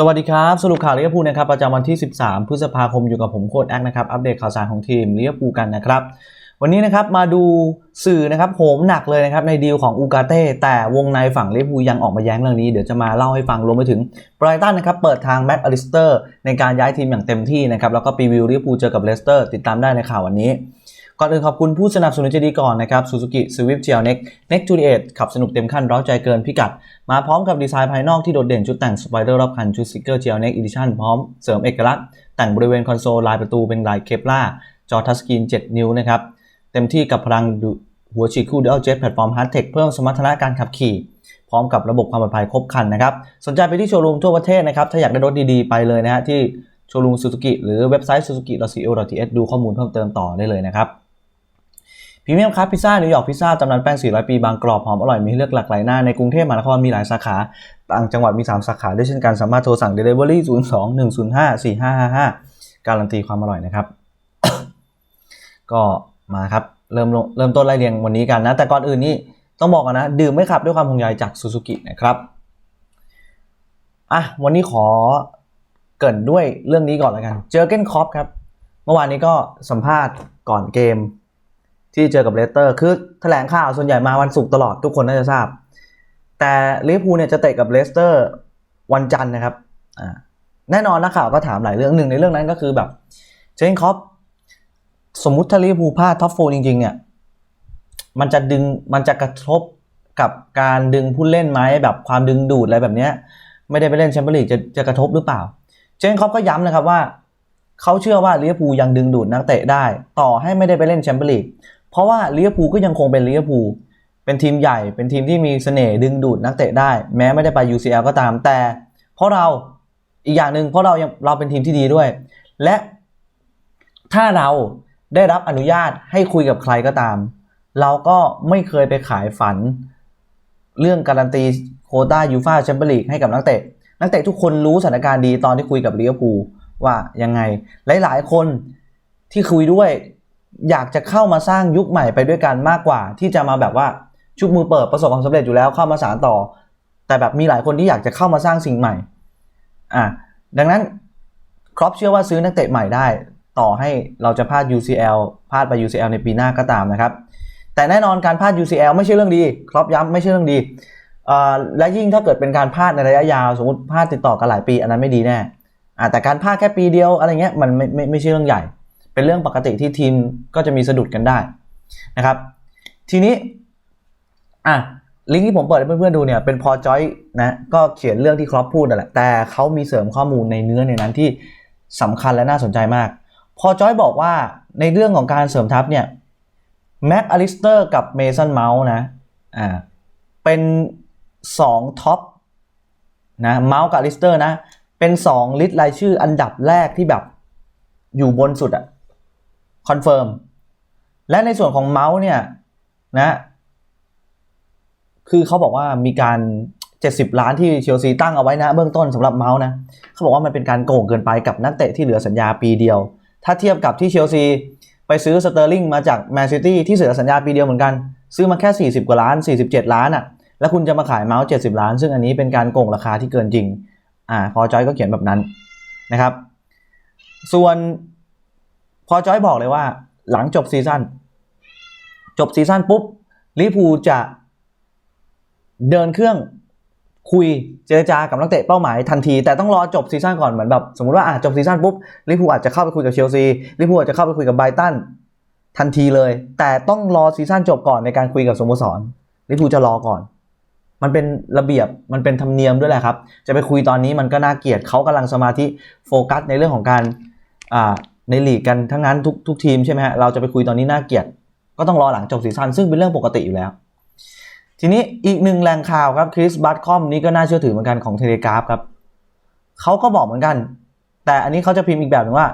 สวัสดีครับ สรุปข่าวลิเวอร์พูลนะครับประจำวันที่ 13 พฤษภาคมอยู่กับผมโค้ดแอคนะครับ อัปเดตข่าวสารของทีมลิเวอร์พูลกันนะครับ วันนี้นะครับมาดูสื่อนะครับโหมหนักเลยนะครับในดีลของอูกาเต้แต่วงในฝั่งลิเวอร์พูลยังออกมาแย้งเรื่องนี้เดี๋ยวจะมาเล่าให้ฟังรวมไปถึงไบรตันนะครับเปิดทางแมตต์อลิสเตอร์ในการย้ายทีมอย่างเต็มที่นะครับแล้วก็พรีวิวลิเวอร์พูลเจอกับเลสเตอร์ติดตามได้ในข่าววันนี้ ก่อนอื่นขอบคุณผู้สนับสนุนใจดีก่อนนะครับ Suzuki Swift GL Next Next to the Edge ขับสนุกเต็มขั้นร้าใจเกินพิกัด มาพร้อมกับดีไซน์ภายนอกที่โดดเด่นชุดแต่งสไปเดอร์รอบคันชุดสติกเกอร์ GL Next Edition พร้อมเสริมเอกลักษณ์ แต่งบริเวณคอนโซลลายประตูเป็นลายเคปล่าจอทัชสกรีน 7 นิ้วนะครับเต็มที่กับพลังหัวฉีดคู่ Dual Jet แพลตฟอร์ม Hard Tech เพิ่มสมรรถนะการขับขี่ พร้อมกับระบบความปลอดภัยครบคันนะครับสนใจไปที่โชว์รูมทั่วประเทศนะครับถ้าอยากได้รถดีๆไปเลยนะฮะที่โชว์รูม Suzuki หรือเว็บไซต์ suzuki.co.th ดูข้อมูลเพิ่มเติมต่อได้เลยนะครับ พรีเมียมคัพพิซซ่านิวยอร์กพิซซ่าตำนานแป้ง 400 ปี บางกรอบหอมอร่อยมีให้เลือกหลากหลายหน้าในกรุงเทพมหานครมีหลายสาขา ต่างจังหวัดมี 3 สาขาด้วยเช่นกันสามารถโทรสั่ง Delivery 02 105 4555 การันตีความอร่อยนะครับ ก็มาครับ เริ่มลงเริ่มต้นไล่เรียงวันนี้กันนะ แต่ก่อนอื่นนี่ต้องบอกกันนะ ดื่มไม่ขับด้วยความห่วงใยจากซูซูกินะครับอะวันนี้ขอเกินด้วยเรื่องนี้ก่อนแล้วกัน เจอเกนคอปครับ เมื่อวานนี้ก็สัมภาษณ์ก่อนเกม ที่เจอกับเลสเตอร์ คือแถลงข่าวส่วนใหญ่มาวันศุกร์ตลอดทุกคนน่าจะทราบ แต่ลิเวอร์พูลเนี่ยจะเตะกับเลสเตอร์วันจันทร์นะครับแน่นอนนักข่าวก็ถามหลายเรื่องหนึ่งในเรื่องนั้นก็คือแบบเจนคอปสมมุติถ้าลิเวอร์พูลพลาดท็อปโฟจริง ๆ เนี่ย มันจะดึงมันจะกระทบกับการดึงผู้เล่นไหมแบบความดึงดูดอะไรแบบเนี้ยไม่ได้ไปเล่นแชมเปี้ยนลีกจะจะกระทบหรือเปล่า เจนคอปก็ย้ำนะครับว่าเขาเชื่อว่าลิเวอร์พูลยังดึงดูดนักเตะได้ ต่อให้ไม่ได้ไปเล่นแชมเปี้ยนลีก เพราะว่าลิเวอร์พูลก็ยังคงเป็นลิเวอร์พูลเป็นทีมใหญ่เป็นทีมที่มีเสน่ห์ดึงดูดนักเตะได้ แม้ไม่ได้ไป UCL ก็ตามแต่ เพราะเราอีกอย่างหนึ่งเพราะเรายังเราเป็นทีมที่ดีด้วย และถ้าเราได้รับอนุญาตให้คุยกับใครก็ตาม เราก็ไม่เคยไปขายฝัน เรื่องการันตีโคต้ายูฟาแชมเปี้ยนลีกให้กับนักเตะ นักเตะทุกคนรู้สถานการณ์ดีตอนที่คุยกับลิเวอร์พูลว่ายังไง หลาย ๆ คนที่คุยด้วย อยากจะเข้ามาสร้างยุคใหม่ไปด้วยกันมากกว่า ที่จะมาแบบว่าชุบมือเปิดประสบความสำเร็จอยู่แล้วเข้ามาสานต่อ แต่แบบมีหลายคนที่อยากจะเข้ามาสร้างสิ่งใหม่อะดังนั้นครอปเชื่อว่าซื้อนักเตะใหม่ได้ ต่อให้เราจะพลาด UCL พลาดไป UCL ในปีหน้าก็ตามนะครับ แต่แน่นอนการพลาด UCL ไม่ใช่เรื่องดีครอปย้ำไม่ใช่เรื่องดีและยิ่งถ้าเกิดเป็นการพลาดในระยะยาวสมมติพลาดติดต่อกันหลายปีอันนั้นไม่ดีแน่แต่การพลาดแค่ปีเดียวอะไรเงี้ยมันไม่ไม่ไม่ใช่เรื่องใหญ่ เป็นเรื่องปกติที่ทีมก็จะมีสะดุดกันได้นะครับ ทีนี้อะลิงก์ที่ผมเปิดให้เพื่อนๆดูเนี่ยเป็นพอจอยนะก็เขียนเรื่องที่ครอปพูดนั่นแหละแต่เขามีเสริมข้อมูลในเนื้อในนั้นที่สำคัญและน่าสนใจมาก พอจอยบอกว่าในเรื่องของการเสริมทัพเนี่ยแม็กอลิสเตอร์กับเมสันเมาส์นะอ่าเป็น2ท็อปนะเมาส์กับอลิสเตอร์นะเป็น 2 ลิสต์รายชื่ออันดับแรกที่แบบอยู่บนสุดอะ คอนเฟิร์มและในส่วนของเมาส์เนี่ยนะคือเขาบอกว่ามีการ 70 ล้านที่เชลซีตั้งเอาไว้นะเบื้องต้นสำหรับเมาส์นะเขาบอกว่ามันเป็นการโกงเกินไปกับนักเตะที่เหลือสัญญาปีเดียว ถ้าเทียบกับที่เชลซีไปซื้อสเตอร์ลิงมาจากแมนซิตี้ที่เสียสัญญาปีเดียวเหมือนกัน ซื้อมาแค่ 40 กว่าล้าน 47 ล้านอะ่ะแล้วคุณจะมาขายเมาส์ 70 ล้าน ซึ่งอันนี้เป็นการโกงราคาที่เกินจริงอ่าพอจอยก็เขียนแบบนั้นนะครับ ส่วน พอจอยบอกเลยว่า หลังจบซีซั่นจบซีซั่นปุ๊บลิพูจะเดินเครื่องคุยเจรจากับนักเตะเป้าหมายทันที แต่ต้องรอจบซีซั่นก่อนเหมือนแบบสมมติว่าอะจบซีซั่นปุ๊บลิพูอาจจะเข้าไปคุยกับเชลซีลิพูอาจจะเข้าไปคุยกับไบรตันทันทีเลย แต่ต้องรอซีซั่นจบก่อนในการคุยกับสโมสรลิพูจะรอก่อน มันเป็นระเบียบมันเป็นธรรมเนียมด้วยแหละครับ จะไปคุยตอนนี้มันก็น่าเกลียดเขากำลังสมาธิโฟกัสในเรื่องของการอ่า ในลีกกันทั้งนั้นทุกทุกทีมใช่ไหมฮะเราจะไปคุยตอนนี้น่าเกลียด ก็ต้องรอหลังจบซีซั่นซึ่งเป็นเรื่องปกติอยู่แล้ว ทีนี้อีกหนึ่งแหล่งข่าวครับคริสบัตคอมนี่ก็น่าเชื่อถือเหมือนกันของเทเลกราฟครับเขาก็บอกเหมือนกัน แต่อันนี้เขาจะพิมพ์อีกแบบหนึ่งว่า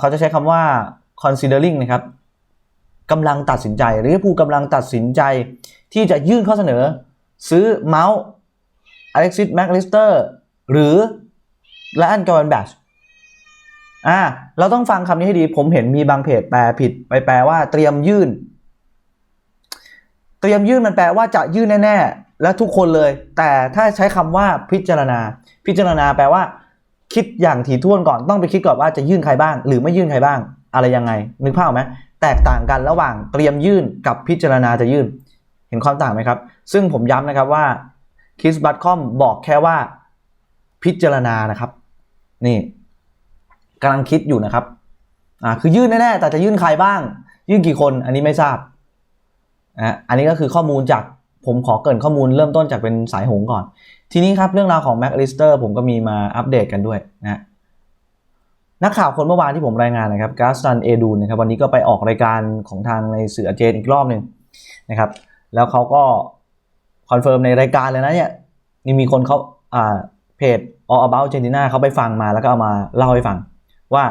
เขาจะใช้คำว่า considering นะครับกำลังตัดสินใจหรือผู้กำลังตัดสินใจ ที่จะยื่นข้อเสนอ ซื้อเมาส์อเล็กซิสแม็กลิสเตอร์หรือแลนกอร์นแบช อ่าเราต้องฟังคำนี้ให้ดี ผมเห็นมีบางเพจแปลผิดไปแปลว่าเตรียมยื่น เตรียมยื่นมันแปลว่าจะยื่นแน่ๆ และทุกคนเลย แต่ถ้าใช้คำว่าพิจารณา พิจารณาแปลว่า คิดอย่างถี่ถ้วนก่อนต้องไปคิดก่อนว่าจะยื่นใครบ้าง หรือไม่ยื่นใครบ้าง อะไรยังไง นึกภาพไหมแตกต่างกันระหว่างเตรียมยื่นกับพิจารณาจะยื่น เห็นความต่างไหมครับ ซึ่งผมย้ำนะครับว่าคิสบัตคอมบอกแค่ว่าพิจารณานะครับ นี่ กำลังคิดอยู่นะครับอ่าคือยื่นแน่ๆแต่จะยื่นใครบ้าง ยื่นกี่คนอันนี้ไม่ทราบนะอันนี้ก็คือข้อมูลจากผมขอเกินข้อมูลเริ่มต้นจากเป็นสายหงก่อน ทีนี้ครับเรื่องราวของแม็กลิสเตอร์ผมก็มีมาอัปเดตกันด้วยนะนักข่าวคนเมื่อวานที่ผมรายงานนะครับกาสตันเอดูนนะครับวันนี้ก็ไปออกรายการของทางในสื่ออเจนอีกรอบหนึ่งนะครับ แล้วเขาก็คอนเฟิร์มในรายการเลยนะเนี่ยนี่มีคนเขาอ่าเพจ All About Argentina เขาไปฟังมาแล้วก็เอามาเล่าให้ฟัง ว่า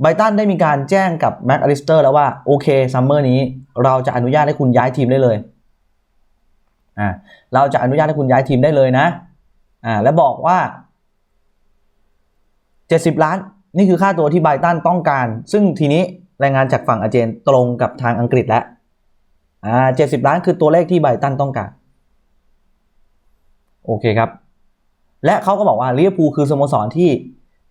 ไบตันได้มีการแจ้งกับแม็กอลิสเตอร์แล้วว่า โอเคซัมเมอร์นี้เราจะอนุญาตให้คุณย้ายทีมได้เลยอ่าเราจะอนุญาตให้คุณย้ายทีมได้เลยนะอ่าและบอกว่า 70 ล้าน นี่คือค่าตัวที่ไบตันต้องการ ซึ่งทีนี้รายงานจากฝั่งอาเจนตรงกับทางอังกฤษแล้วอ่า70ล้านคือตัวเลขที่ไบตันต้องการ โอเคครับ และเขาก็บอกว่าลิเวอร์พูลคือสโมสรที่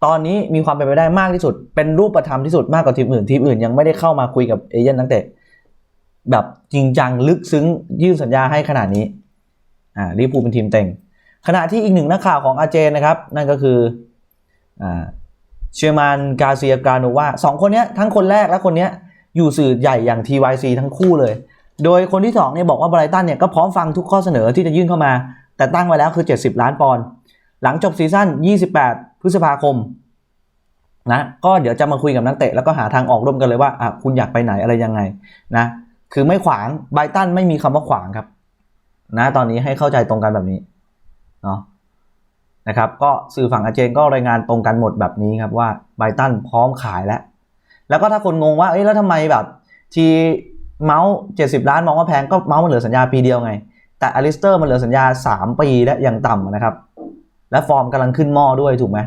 ตอนนี้มีความเป็นไปได้มากที่สุด เป็นรูปธรรมที่สุดมากกว่าทีมอื่น ทีมอื่นยังไม่ได้เข้ามาคุยกับเอเย่นนักเตะแบบจริงจังลึกซึ้งยื่นสัญญาให้ขนาดนี้ อ่าลิเวอร์พูลเป็นทีมเต็ง ขณะที่อีกหนึ่งนักข่าวของอาเจนนะครับ นั่นก็คืออ่าเชย์มานกาเซียกราโนวาสองคนนี้ทั้งคนแรกและคนนี้อยู่สื่อใหญ่อย่าง TYC ทั้งคู่เลย โดยคนที่สองเนี่ยบอกว่าไบรตันเนี่ยก็พร้อมฟังทุกข้อเสนอที่จะยื่นเข้ามา แต่ตั้งไว้แล้วคือ 70 ล้านปอนด์ หลังจบซีซั่น 28 พฤษภาคมนะก็เดี๋ยวจะมาคุยกับนักเตะแล้วก็หาทางออกร่วมกันเลยว่าอะคุณอยากไปไหนอะไรยังไงนะคือไม่ขวางไบตันไม่มีคำว่าขวางครับนะตอนนี้ให้เข้าใจตรงกันแบบนี้เนาะนะครับก็สื่อฝั่งอาเจนก็รายงานตรงกันหมดแบบนี้ครับว่าไบตันพร้อมขายแล้ว แล้วก็ถ้าคนงงว่าเอ้ยแล้วทำไมแบบทีเมาส์70ล้านมองว่าแพงก็เมาส์มันเหลือสัญญาปีเดียวไง แต่อลิสเตอร์มันเหลือสัญญา 3 ปีและย่างต่ำนะครับ และฟอร์มกำลังขึ้นหม้อด้วยถูกไหม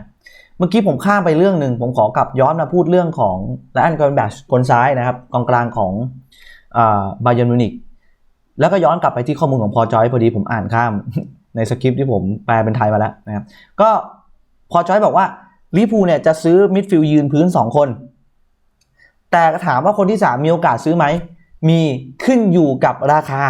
เมื่อกี้ผมข้ามไปเรื่องหนึ่งผมขอกลับย้อนมาพูดเรื่องของและอันกอนแบชคนซ้ายนะครับกองกลางของบาเยร์นมิวนิกแล้วก็ย้อนกลับไปที่ข้อมูลของพอจอยพอดีผมอ่านข้ามในสคริปต์ที่ผมแปลเป็นไทยมาแล้วนะครับก็พอจอยบอกว่าลิปูเนี่ยจะซื้อมิดฟิลยืนพื้น 2 คน แต่ถามว่าคนที่ 3 มีโอกาสซื้อไหม มีขึ้นอยู่กับราคา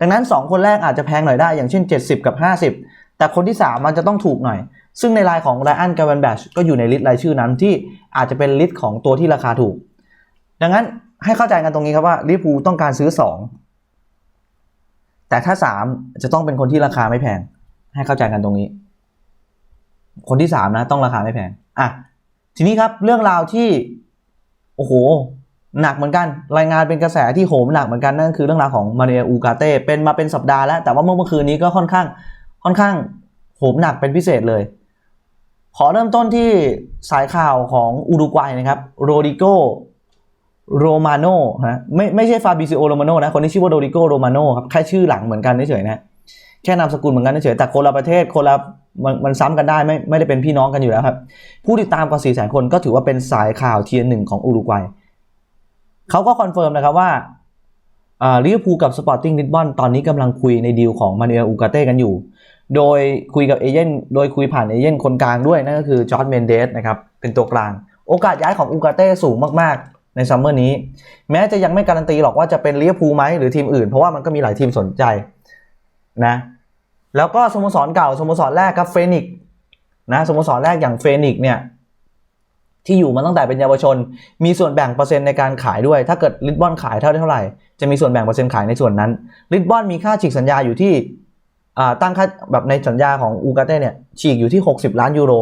ดังนั้น 2 คนแรกอาจจะแพงหน่อยได้อย่างเช่น 70 กับ 50 แต่คนที่ 3 มันจะต้องถูกหน่อย ซึ่งในรายของไรอันกาวันแบชก็อยู่ในลิสต์รายชื่อนั้นที่อาจจะเป็นลิสต์ของตัวที่ราคาถูก ดังนั้นให้เข้าใจกันตรงนี้ครับว่าลิปูต้องการซื้อ 2 แต่ถ้า 3 จะต้องเป็นคนที่ราคาไม่แพง ให้เข้าใจกันตรงนี้ คนที่ 3 นะต้องราคาไม่แพงอะทีนี้ครับเรื่องราวที่โอ้โหหนักเหมือนกัน รายงานเป็นกระแสที่โหมหนักเหมือนกันนั่นคือเรื่องราวของมาเนอูกาเต้เป็นมาเป็นสัปดาห์แล้ว แต่ว่าเมื่อเมื่อคืนนี้ก็ค่อนข้าง ค่อนข้างโหมหนักเป็นพิเศษเลย ขอเริ่มต้นที่สายข่าวของอุรุกวัยนะครับโรดิโกโรมาโนนะไม่ไม่ใช่ฟาบิซิโอโรมาโนนะคนที่ชื่อว่าโรดิโกโรมาโนครับแค่ชื่อหลังเหมือนกันเฉยๆนะแค่นามสกุลเหมือนกันเฉยๆแต่คนละประเทศคนละมันมันซ้ำกันได้ไม่ไม่ได้เป็นพี่น้องกันอยู่แล้วครับ ผู้ติดตามกว่า4 0 0 0 0 0 คนก็ถือว่าเป็นสายข่าวเทียร์หนึ่งของอุรุกวัยเขาก็คอนเฟิร์มนะครับว่าลิเวอร์พูลกับสปอร์ติ้งลิสบอนตอนนี้กำลังคุยในดีลของมานูเอลอูกาเต้กันอยู่ โดยคุยกับเอเย่นโดยคุยผ่านเอเย่นคนกลางด้วยนั่นก็คือจอร์ดเมนเดสนะครับเป็นตัวกลาง โอกาสย้ายของอูกาเต้สูงมากๆ ในซัมเมอร์นี้ แม้จะยังไม่การันตีหรอกว่าจะเป็นเวอร์พูไหมหรือทีมอื่น เพราะว่ามันก็มีหลายทีมสนใจนะแล้วก็สโมสรเก่าสโมสรแรกครับเฟนิกนะสโมสรแรกอย่างเฟนิกเนี่ยที่อยู่มาตั้งแต่เป็นเยาวชน มีส่วนแบ่งเปอร์เซ็นต์ในการขายด้วย ถ้าเกิดลิสบอนขายเท่าเท่าไหร่ จะมีส่วนแบ่งเปอร์เซ็นต์ขายในส่วนนั้นลิสบอนมีค่าฉีกสัญญาอยู่ที่ ตั้งค่าแบบในสัญญาของอูกาเต้เนี่ยฉีกอยู่ที่ 60 ล้านยูโร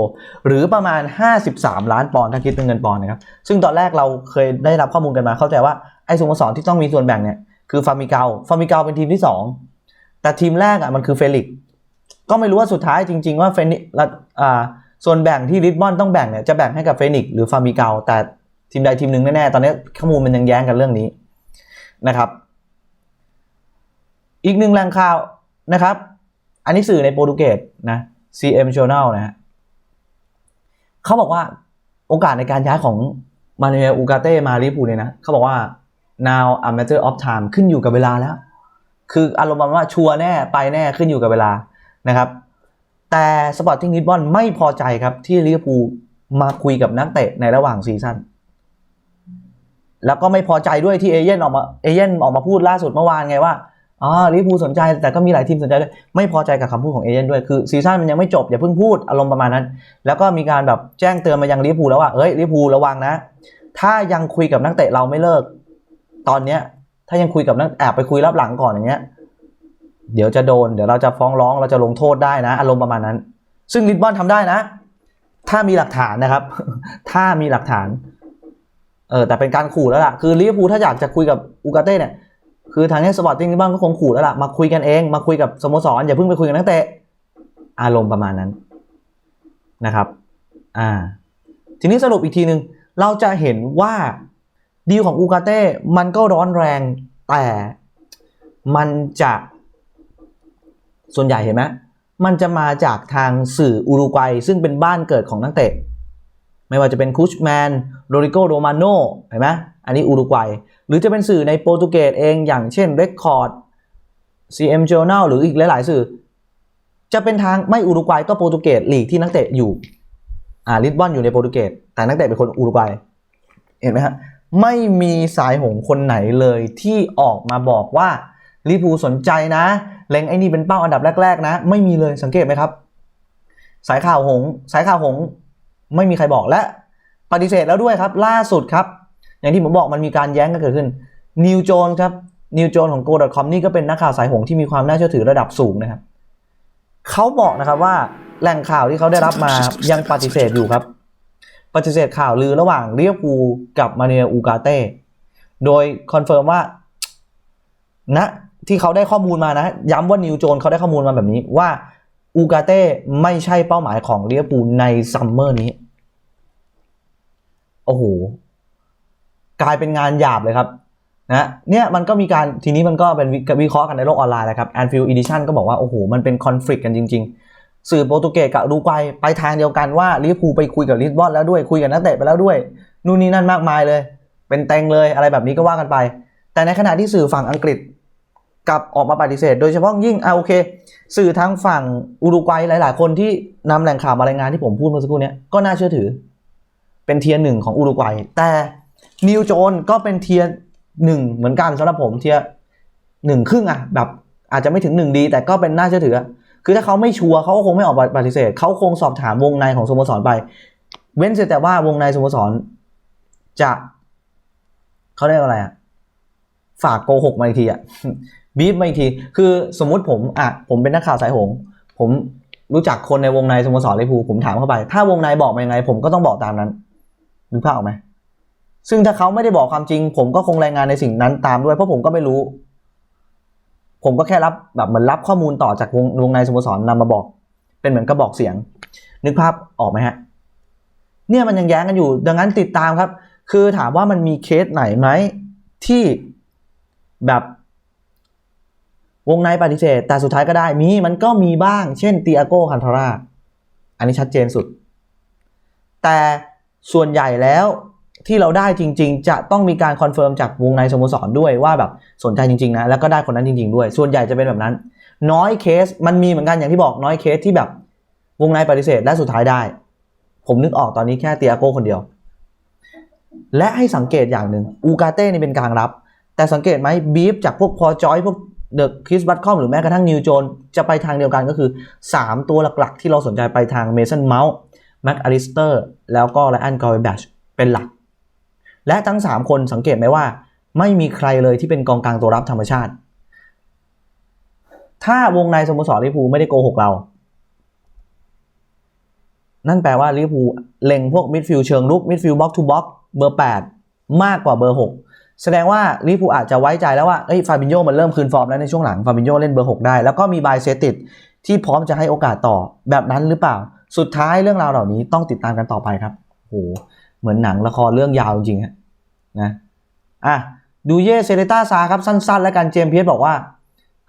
หรือประมาณ 53 ล้านปอนด์ถ้าคิดเป็นเงินปอนด์นะครับ ซึ่งตอนแรกเราเคยได้รับข้อมูลกันมา เข้าใจว่าไอ้สโมสรที่ต้องมีส่วนแบ่งเนี่ยคือฟาร์มิเกาฟาร์มิเกาเป็นทีมที่ 2 แต่ทีมแรกอะมันคือเฟลิกก็ไม่รู้ว่าสุดท้ายจริง ๆ ว่าเฟนิอ่าส่วนแบ่งที่ลิสบอนต้องแบ่งเนี่ยจะแบ่งให้กับเฟนิกหรือฟาร์มิเกาแต่ทีมใดทีมหนึ่งแน่ๆตอนนี้ข้อมูลมันยังแย้งกันเรื่องนี้นะครับ อีกหนึ่งแหล่งข่าวนะครับ อันนี้สื่อในโปรตุเกสนะ CM Journal นะฮะเขาบอกว่าโอกาสในการย้ายของมานูเอลอูกาเต้มาลิปูเนี่ยนะเขาบอกว่า now a matter of time ขึ้นอยู่กับเวลาแล้ว คืออารมณ์ว่าชัวร์แน่ไปแน่ขึ้นอยู่กับเวลานะครับ แต่สปอร์ติ้งลิสบอนไม่พอใจครับที่ลิเวอร์พูลมาคุยกับนักเตะในระหว่างซีซั่นแล้วก็ไม่พอใจด้วยที่เอเย่นออกมาเอเย่นออกมาพูดล่าสุดเมื่อวานไงว่า อ๋อลิเวอร์พูลสนใจแต่ก็มีหลายทีมสนใจด้วยไม่พอใจกับคำพูดของเอเย่นด้วยคือซีซั่นมันยังไม่จบอย่าเพิ่งพูดอารมณ์ประมาณนั้น แล้วก็มีการแบบแจ้งเตือนมายังลิเวอร์พูลแล้วว่าเอ้ยลิเวอร์พูลระวังนะ ถ้ายังคุยกับนักเตะเราไม่เลิก ตอนเนี้ย ถ้ายังคุยกับนักแอบไปคุยรับหลังก่อนอย่างเงี้ย เดี๋ยวจะโดนเดี๋ยวเราจะฟ้องร้องเราจะลงโทษได้นะ อารมณ์ประมาณนั้น ซึ่งลิสบอนทำได้นะ ถ้ามีหลักฐานนะครับ ถ้ามีหลักฐานเออแต่เป็นการขู่แล้วล่ะคือลิเวอร์พูลถ้าอยากจะคุยกับอูกาเต้เนี่ย คือทางนี้สปอร์ติ้งลิสบอนก็คงขู่แล้วล่ะ มาคุยกันเอง มาคุยกับสโมสร อย่าเพิ่งไปคุยกับนักเตะ อารมณ์ประมาณนั้นนะครับ อ่า ทีนี้สรุปอีกทีหนึ่งเราจะเห็นว่าดีลของอูกาเต้ มันก็ร้อนแรง แต่มันจะ ส่วนใหญ่เห็นไหมมันจะมาจากทางสื่ออุรุกวัย ซึ่งเป็นบ้านเกิดของนักเตะ ไม่ว่าจะเป็นคูชแมน โรดิโก โรมาโนเห็นไหมอันนี้อุรุกวัย หรือจะเป็นสื่อในโปรตุเกสเองอย่างเช่น Record CM Journal หรืออีกหลาย ๆ สื่อ จะเป็นทางไม่อุรุกวัยก็โปรตุเกสลีกที่นักเตะอยู่อ่าลิสบอนอยู่ในโปรตุเกสแต่นักเตะเป็นคนอุรุกวัยเห็นไหมฮะไม่มีสายหงคนไหนเลยที่ออกมาบอกว่าลิปูสนใจนะเล็งไอ้นี่เป็นเป้าอันดับแรก ๆ นะ ไม่มีเลยสังเกตไหมครับ สายข่าวหง สายข่าวหง ไม่มีใครบอกและ ปฏิเสธแล้วด้วยครับ ล่าสุดครับ อย่างที่ผมบอกมันมีการแย้งกันเกิดขึ้นนิวโจนครับนิวโจนของ go.com นี่ก็เป็นนักข่าวสายหงที่มีความน่าเชื่อถือระดับสูงนะครับเขาบอกนะครับว่าแหล่งข่าวที่เขาได้รับมายังปฏิเสธอยู่ครับ ปฏิเสธข่าวลือระหว่างเรียกูกับมาเนียอูกาเต้โดยคอนเฟิร์มว่าณนะที่เขาได้ข้อมูลมานะ ย้ำว่านิวโจนเขาได้ข้อมูลมาแบบนี้ว่าอูกาเต้ไม่ใช่เป้าหมายของเรียกูในซัมเมอร์นี้ โอ้โห กลายเป็นงานหยาบเลยครับนะเนี่ยมันก็มีการทีนี้มันก็เป็นวิเคราะห์กันในโลกออนไลน์นะครับแอนฟิลอีดิชันก็บอกว่า โอ้โห มันเป็นคอน FLICT กันจริง ๆ สื่อโปรตุเกสกับดูไกวไปทางเดียวกันว่าลิเวอร์พูลไปคุยกับลิสบอนแล้วด้วยคุยกับนักเตะไปแล้วด้วย นู่นนี่นั่นมากมายเลย เป็นเต็งเลยอะไรแบบนี้ก็ว่ากันไป แต่ในขณะที่สื่อฝั่งอังกฤษกลับออกมาปฏิเสธ โดยเฉพาะยิ่งอ่าโอเค สื่อทางฝั่งอุรุกวัยหลาย ๆ คนที่นำแหล่งข่าวมารายงานที่ผมพูดเมื่อสักครู่นี้ก็น่าเชื่อถือ เป็นเทียร์หนึ่งของอุรุกวัยแต่ นิวโจนก็เป็นเทียร์หนึ่งเหมือนกันสำหรับผมเทียร์หนึ่งครึ่งอะแบบอาจจะไม่ถึงหนึ่งดี แต่ก็เป็นน่าเชื่อถือ คือถ้าเขาไม่ชัวร์เขาก็คงไม่ออกปฏิเสธเขาคงสอบถามวงในของสโมสรไป เว้นเสียแต่ว่าวงในสโมสรจะเขาเรียกอะไรอะฝากโกหกมาอีกทีอะบีบมาอีกที คือสมมุติผมอะผมเป็นนักข่าวสายหง ผมรู้จักคนในวงในสโมสรลิเวอร์พูลผมถามเข้าไป ถ้าวงในบอกมายังไง ผมก็ต้องบอกตามนั้นนึกภาพออกไหม ซึ่งถ้าเขาไม่ได้บอกความจริง ผมก็คงรายงานในสิ่งนั้นตามด้วยเพราะผมก็ไม่รู้ ผมก็แค่รับแบบเหมือนรับข้อมูลต่อจากวงวงในสโมสรนำมาบอก เป็นเหมือนกระบอกเสียง นึกภาพออกไหมฮะ เนี่ยมันยังแย้งกันอยู่ ดังนั้นติดตามครับ คือถามว่ามันมีเคสไหนไหมที่แบบวงในปฏิเสธ แต่สุดท้ายก็ได้มีมันก็มีบ้าง เช่นตีอาโกคันทราอันนี้ชัดเจนสุด แต่ส่วนใหญ่แล้ว ที่เราได้จริง ๆ จะต้องมีการคอนเฟิร์มจากวงในสโมสรด้วยว่าแบบสนใจจริงๆนะแล้วก็ได้คนนั้นจริง ๆด้วย ส่วนใหญ่จะเป็นแบบนั้น น้อยเคสมันมีเหมือนกันอย่างที่บอกน้อยเคสที่แบบวงในปฏิเสธและสุดท้ายได้ ผมนึกออกตอนนี้แค่เตีอาโก้คนเดียว และให้สังเกตอย่างหนึ่งอูกาเต้นี่เป็นกลางรับ แต่สังเกตไหมบีฟจากพวกพอจอยพวกเดอะคริสบัตคอมหรือแม้กระทั่งนิวโจนจะไปทางเดียวกันก็คือ 3 ตัวหลักๆ ที่เราสนใจไปทางเมสันเมาส์แม็กอลิสเตอร์แล้วก็ไลอันกอร์แบชเป็นหลัก และทั้ง 3 คนสังเกตไหมว่า ไม่มีใครเลยที่เป็นกองกลางตัวรับธรรมชาติ ถ้าวงในสโมสรลิเวอร์พูลไม่ได้โกหกเรา นั่นแปลว่าลิเวอร์พูลเล็งพวกมิดฟิลด์เชิงลุกมิดฟิลด์บ็อกทูบ็อกเบอร์ 8 มากกว่าเบอร์ 6 แสดงว่าลิเวอร์พูลอาจจะไว้ใจแล้วว่าเอ้ยฟาบินโยมันเริ่มคืนฟอร์มแล้วในช่วงหลังฟาบินโยเล่นเบอร์ 6 ได้แล้วก็มีบายเซติดที่พร้อมจะให้โอกาสต่อแบบนั้นหรือเปล่า สุดท้ายเรื่องราวเหล่านี้ต้องติดตามกันต่อไปครับโห เหมือนหนังละครเรื่องยาวจริงๆฮะนะอะดูเย่เซเรต้าซาครับสั้น ๆ แล้วกันเจมเพียสบอกว่า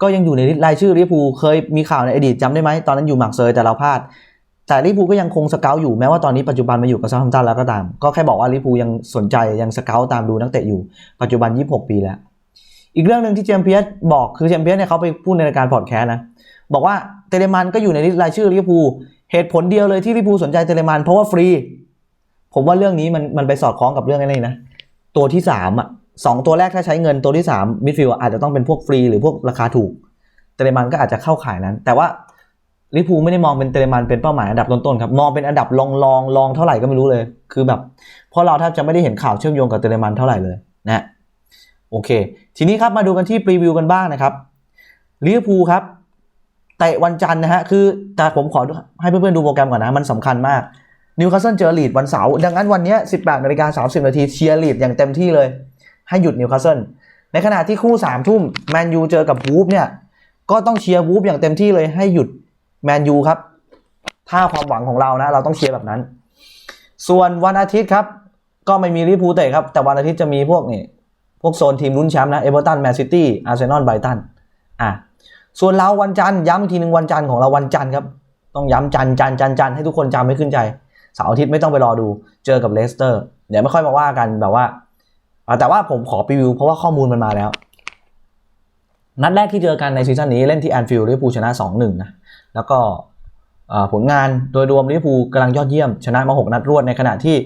ก็ยังอยู่ในรายชื่อลิเวอร์พูลเคยมีข่าวในอดีตจำได้ไหมตอนนั้นอยู่หมักเซยแต่เราพลาด แต่ลิเวอร์พูลก็ยังคงสเกลอยู่แม้ว่าตอนนี้ปัจจุบันมาอยู่กับซาทัมตันแล้วก็ตาม ก็แค่บอกว่าลิเวอร์พูลยังสนใจยังสเกลตามดูนักเตะอยู่ปัจจุบัน 26 ปีแล้ว อีกเรื่องหนึ่งที่เจมเพียสบอกคือเจมเพียสเนี่ยเขาไปพูดในรายการพอดแคสต์นะบอกว่าเตเลมันก็อยู่ในรายชื่อลิเวอร์พูลเหตุผลเดียวเลยที่ลิเวอร์พูลสนใจเตเลมันเพราะว่าฟรี ผมว่าเรื่องนี้มันมันไปสอดคล้องกับเรื่องอะไรนะ ตัวที่สามอะสองตัวแรกถ้าใช้เงินตัวที่สามมิดฟิลอาจจะต้องเป็นพวกฟรีหรือพวกราคาถูก เตเลมันก็อาจจะเข้าขายนั้น แต่ว่าลิเวอร์พูลไม่ได้มองเป็นเตเลมันเป็นเป้าหมายอันดับต้นๆครับ มองเป็นอันดับรองรองรองเท่าไหร่ก็ไม่รู้เลย คือแบบเพราะเราแทบจะไม่ได้เห็นข่าวเชื่อมโยงกับเตเลมันเท่าไหร่เลยนะโอเค ทีนี้ครับมาดูกันที่พรีวิวกันบ้างนะครับลิเวอร์พูลครับเตะวันจันทร์นะฮะคือแต่ผมขอให้เพื่อนๆดูโปรแกรมก่อนนะ มันสำคัญมาก นิวคาสเซิลเจอลีดวันเสาร์ดังนั้นวันนี้18นาฬิกา30นาทีเชียร์ลีดอย่างเต็มที่เลย ให้หยุดนิวคาสเซิลในขณะที่คู่3ทุ่มแมนยูเจอกับวูฟเนี่ยก็ต้องเชียร์วูฟอย่างเต็มที่เลยให้หยุดแมนยูครับ ถ้าความหวังของเรานะ เราต้องเชียร์แบบนั้น ส่วนวันอาทิตย์ครับ ก็ไม่มีลิเวอร์พูลเตะครับ แต่วันอาทิตย์จะมีพวกนี่พวกโซนทีมลุ้นแชมป์นะเอเวอร์ตันแมนซิตี้อาร์เซนอลไบรตันอะส่วนเราวันจันทร์ย้ำอีกทีหนึ่งวันจันทร์ของเราวันจันทร์ครับ ต้องย้ำจันทร์จันทร์จันทร์ให้ทุกคนจำไม่ขึ้นใจ เสาร์อาทิตย์ไม่ต้องไปรอดูเจอกับเลสเตอร์เดี๋ยวไม่ค่อยมาว่ากันแบบว่า แต่ว่าผมขอรีวิวเพราะว่าข้อมูลมันมาแล้ว นัดแรกที่เจอกันในซีซั่นนี้เล่นที่แอนฟิลด์ลิเวอร์พูลชนะ 2-1 นะแล้วก็ผลงานโดยรวมลิเวอร์พูลกำลังยอดเยี่ยม ชนะมา 6 นัดรวดในขณะที่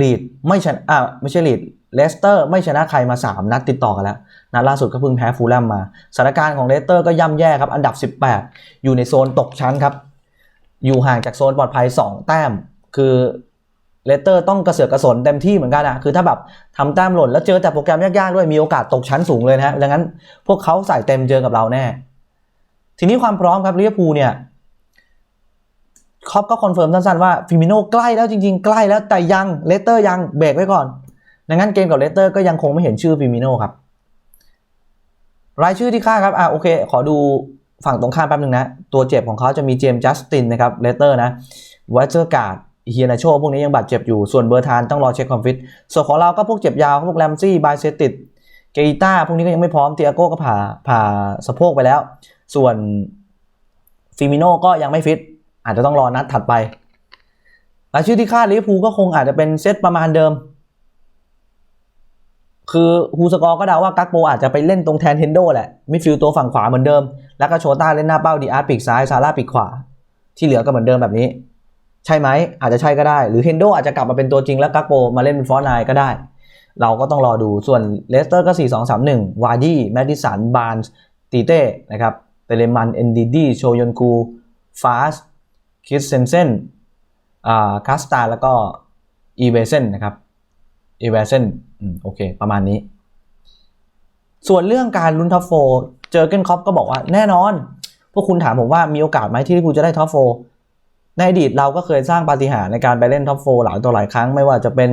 ลีดไม่ชนะอ่าไม่ใช่ลีดเลสเตอร์ไม่ชนะใครมา 3 นัดติดต่อกันแล้ว นัดล่าสุดก็เพิ่งแพ้ฟูลแลมมาสถานการณ์ของเลสเตอร์ก็ย่ำแย่ครับ อันดับ 18 อยู่ในโซนตกชั้นครับ อยู่ห่างจากโซนปลอดภัย 2 แต้ม คือเลสเตอร์ต้องกระเสือกกระสนเต็มที่เหมือนกันอะคือถ้าแบบทำแต้มหล่นแล้วเจอแต่โปรแกรมยากๆด้วยมีโอกาสตกชั้นสูงเลยนะฮะดังนั้นพวกเขาใส่เต็มเจอกับเราแน่ ทีนี้ความพร้อมครับลิเวอร์พูลเนี่ยครอปก็คอนเฟิร์มสั้นๆว่าฟิมิโน่ใกล้แล้วจริงๆ ใกล้แล้วแต่ยังเลสเตอร์ยังเบรกไว้ก่อน ดังนั้นเกมกับเลสเตอร์ก็ยังคงไม่เห็นชื่อฟิมิโน่ครับ รายชื่อที่ค่าดครับอะโอเค ขอดูฝั่งตรงข้ามแป๊บนึงนะ ตัวเจ็บของเขาจะมีเจมส์จัสตินนะครับเลสเตอร์นะวัตเจอร์การ์ด เฮียนาโชพวกนี้ยังบาดเจ็บอยู่ ส่วนเบอร์ทานต้องรอเช็คคอมฟิต ส่วนของเราก็พวกเจ็บยาวพวกแรมซี่บายเซติดเกอิต้าพวกนี้ก็ยังไม่พร้อมเตียโก้ก็ผ่าผ่าสะโพกไปแล้ว ส่วนฟิมิโน่ก็ยังไม่ฟิต อาจจะต้องรอนัดถัดไปรายชื่อที่คาดลิเวอร์พูลก็คงอาจจะเป็นเซตประมาณเดิม คือฮูสกอร์ก็เดาว่ากักโปอาจจะไปเล่นตรงแทนเฮนโดแหละมิดฟิลด์ตัวฝั่งขวาเหมือนเดิม แล้วก็โชต้าเล่นหน้าเป้าดีอาร์ตปีกซ้ายซาร่าปีกขวา ที่เหลือก็เหมือนเดิมแบบนี้ ใช่ไหมอาจจะใช่ก็ได้ หรือเฮนโดอาจจะกลับมาเป็นตัวจริงแล้วกักโปมาเล่นเป็นฟอร์นายก็ได้ เราก็ต้องรอดูส่วนเลสเตอร์ก็ 4 2 3 1 วาร์ดี้แมดดิสันบาร์นส์ตีเต้นะครับเตเลมันเอนดีดีโชยอนกูฟาสคิสเซนเซนอ่าคาสตาแล้วก็อีเวเซนนะครับอีเวเซนอืมโอเค ประมาณนี้ ส่วนเรื่องการลุ้นท็อปโฟเจอเกนคอปก็บอกว่าแน่นอน พวกคุณถามผมว่ามีโอกาสไหมที่ลิเวอร์พูลจะได้ท็อปโฟ ในอดีตเราก็เคยสร้างปาฏิหาริย์ในการไปเล่นท็อปโฟหลายต่อหลายครั้ง ไม่ว่าจะเป็น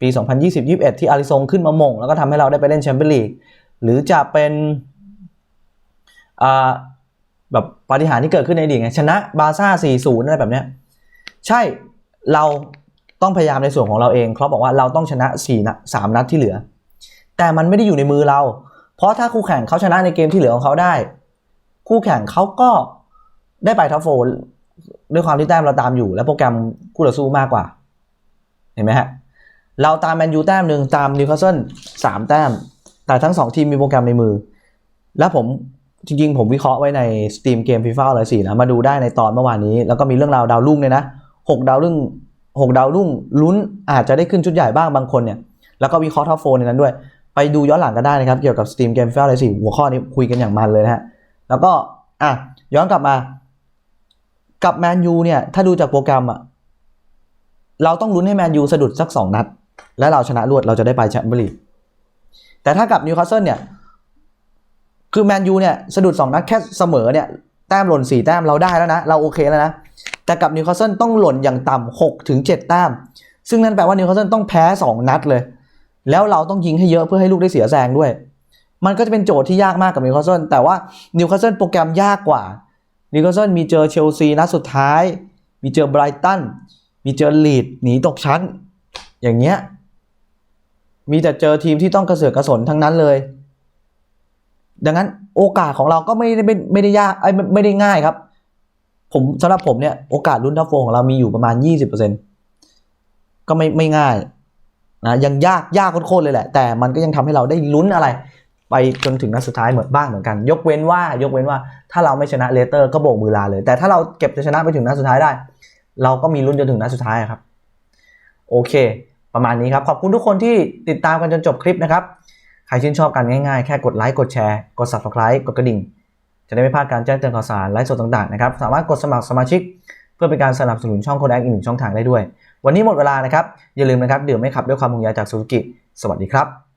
ปี 2020-21 ที่อาริซงขึ้นมามง แล้วก็ทำให้เราได้ไปเล่นแชมเปี้ยนลีกหรือจะเป็นแบบปาฏิหาริย์ที่เกิดขึ้นในอดีตไงชนะบาซ่า 4-0 อะไรแบบเนี้ยใช่เราต้องพยายามในส่วนของเราเองครอปบอกว่าเราต้องชนะ4นัด3นัดที่เหลือ แต่มันไม่ได้อยู่ในมือเรา เพราะถ้าคู่แข่งเขาชนะในเกมที่เหลือของเขาได้ คู่แข่งเขาก็ได้ไปท็อปโฟ ด้วยความที่แต้มเราตามอยู่ และโปรแกรมคู่ต่อสู้มากกว่า เห็นไหมฮะ เราตามแมนยูแต้มหนึ่งตามนิวคาสเซิลสามแต้ม แต่ทั้งสองทีมมีโปรแกรมในมือ แล้วผมจริงๆ ผมวิเคราะห์ไว้ในสตรีมเกมฟีฟ่าอะไรสี่นะ มาดูได้ในตอนเมื่อวานนี้ แล้วก็มีเรื่องราวดาวรุ่งเนี่ยนะหกดาวรุ่งหกดาวรุ่งลุ้นอาจจะได้ขึ้นชุดใหญ่บ้างบางคนเนี่ย แล้วก็วิเคราะห์ท็อปโฟในนั้นด้วย ไปดูย้อนหลังกันได้นะครับ เกี่ยวกับสตรีมเกมฟีฟ่าอะไรสี่หัวข้อนี้คุยกันอย่างมันเลยนะฮะ แล้วก็อะย้อนกลับมา กับแมนยูเนี่ยถ้าดูจากโปรแกรมอะเราต้องลุ้นให้แมนยูสะดุดสักสองนัด แล้วเราชนะรวดเราจะได้ไปแชมเปี้ยนลีกแต่ถ้ากับนิวคาสเซิลเนี่ยคือแมนยูเนี่ยสะดุดสองนัดแค่เสมอเนี่ยแต้มหล่นสี่แต้มเราได้แล้วนะ เราโอเคแล้วนะ แต่กับนิวคาสเซิลต้องหล่นอย่างต่ำหกถึงเจ็ดแต้ม ซึ่งนั่นแปลว่านิวคาสเซิลต้องแพ้สองนัดเลย แล้วเราต้องยิงให้เยอะเพื่อให้ลูกได้เสียแซงด้วย มันก็จะเป็นโจทย์ที่ยากมากกับนิวคาสเซิลแต่ว่านิวคาสเซิลโปรแกรมยากกว่า นิวคาสเซิลมีเจอเชลซีนัดสุดท้าย มีเจอไบรตัน มีเจอลีดหนีตกชั้น อย่างเงี้ย มีแต่เจอทีมที่ต้องกระเสือกกระสนทั้งนั้นเลย ดังนั้นโอกาสของเราก็ไม่ได้ไม่ไม่ได้ยากไอ้ไม่ได้ง่ายครับ ผมสำหรับผมเนี่ยโอกาสลุ้นทัพโฟของเรามีอยู่ประมาณ 20%ก็ไม่ไม่ง่ายนะยังยากยากโคตรเลยแหละ แต่มันก็ยังทำให้เราได้ลุ้นอะไร ไปจนถึงนัดสุดท้ายเหมือนบ้างเหมือนกัน ยกเว้นว่ายกเว้นว่าถ้าเราไม่ชนะเลสเตอร์ก็โบกมือลาเลย แต่ถ้าเราเก็บจะชนะไปถึงนัดสุดท้ายได้ เราก็มีลุ้นจนถึงนัดสุดท้ายครับ โอเค ประมาณนี้ครับ ขอบคุณทุกคนที่ติดตามกันจนจบคลิปนะครับ ใครชื่นชอบกันง่ายๆ แค่กดไลค์กดแชร์กด subscribe กดกระดิ่ง จะได้ไม่พลาดการแจ้งเตือนข่าวสารไลฟ์สดต่างๆนะครับสามารถกดสมัครสมาชิก เพื่อเป็นการสนับสนุนช่องโคดแอคอีกหนึ่งช่องทางได้ด้วย วันนี้หมดเวลานะครับอย่าลืมนะครับดื่มไม่ขับด้วยความห่วงใยจากซูซูกิสวัสดีครับ